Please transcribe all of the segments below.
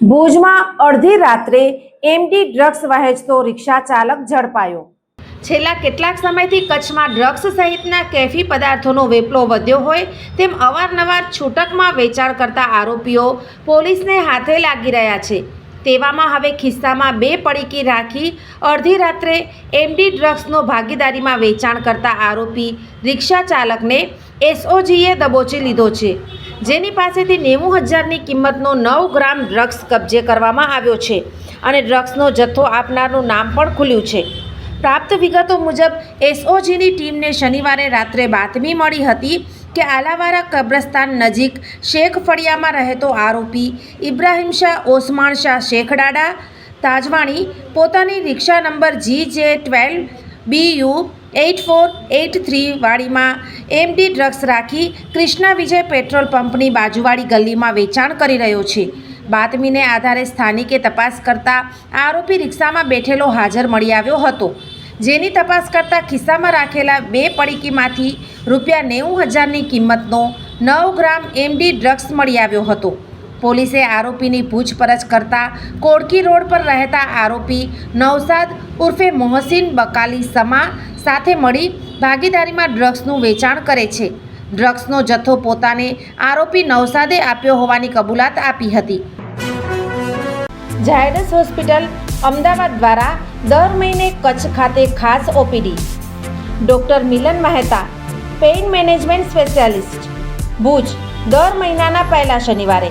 ભુજમાં અડધી રાત્રે એમડી ડ્રગ્સ વહેંચતો રિક્ષા ચાલક ઝડપાયો. છેલ્લા કેટલાક સમયથી કચ્છમાં ડ્રગ્સ સહિતના કેફી પદાર્થોનો વેપલો વધ્યો હોય તેમ અવારનવાર છૂટકમાં વેચાણ કરતા આરોપીઓ પોલીસને હાથે લાગી રહ્યા છે. તેવામાં હવે ખિસ્સામાં બે પડીકી રાખી અડધી રાત્રે એમડી ડ્રગ્સનો ભાગીદારીમાં વેચાણ કરતા આરોપી રિક્ષા ચાલકને એસઓજીએ દબોચી લીધો છે. જેની પાસેથી નેવું હજારની કિંમતનો નવ ગ્રામ ડ્રગ્સ કબજે કરવામાં આવ્યો છે અને ડ્રગ્સનો જથ્થો આપનારનું નામ પણ ખુલ્યું છે. પ્રાપ્ત વિગતો મુજબ, એસઓજીની ટીમને શનિવારે રાત્રે બાતમી મળી હતી કે આલાવારા કબ્રસ્તાન નજીક શેખ ફળિયામાં રહેતો આરોપી ઇબ્રાહિમ શાહ ઓસમાણ શાહ શેખડાડા તાજવાણી પોતાની રિક્ષા number G J twelve B U eight four eight three વાળીમાં MD drugs રાખી કૃષ્ણા વિજય પેટ્રોલ પંપની બાજુવાળી ગલીમાં વેચાણ કરી રહ્યો છે. બાતમીને આધારે સ્થાનિકે તપાસ કરતા આરોપી રિક્ષામાં બેઠેલો હાજર મળી આવ્યો હતો. જેની તપાસ કરતા ખિસ્સામાં રાખેલા બે પડીકીમાંથી રૂપિયા નેવું હજારની કિંમતનો નવ ગ્રામ એમડી ડ્રગ્સ મળી આવ્યો હતો. પોલીસે આરોપીની પૂછપરછ કરતા કોડકી રોડ પર રહેતા આરોપી નવસાદ ઉર્ફે મોહસિન બકાલી સમા સાથે મળી ભાગીદારીમાં ડ્રગ્સનું વેચાણ કરે છે. ડ્રગ્સનો જથ્થો પોતાને આરોપી નવસાદે આપ્યો હોવાની કબૂલાત આપી હતી. ઝાયડસ હોસ્પિટલ અમદાવાદ દ્વારા દર મહિને કચ્છ ખાતે ખાસ OPD. Doctor Milan Mehta, pain management specialist. Bhuj, દર મહિનાના પહેલા શનિવારે.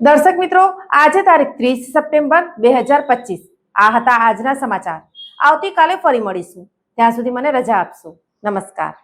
દર્શક મિત્રો, આજે તારીખ ત્રીસ સપ્ટેમ્બર બે હજાર પચીસ. આ હતા આજના સમાચાર. આવતીકાલે ફરી મળીશું. ત્યાં સુધી મને રજા આપશો. નમસ્કાર.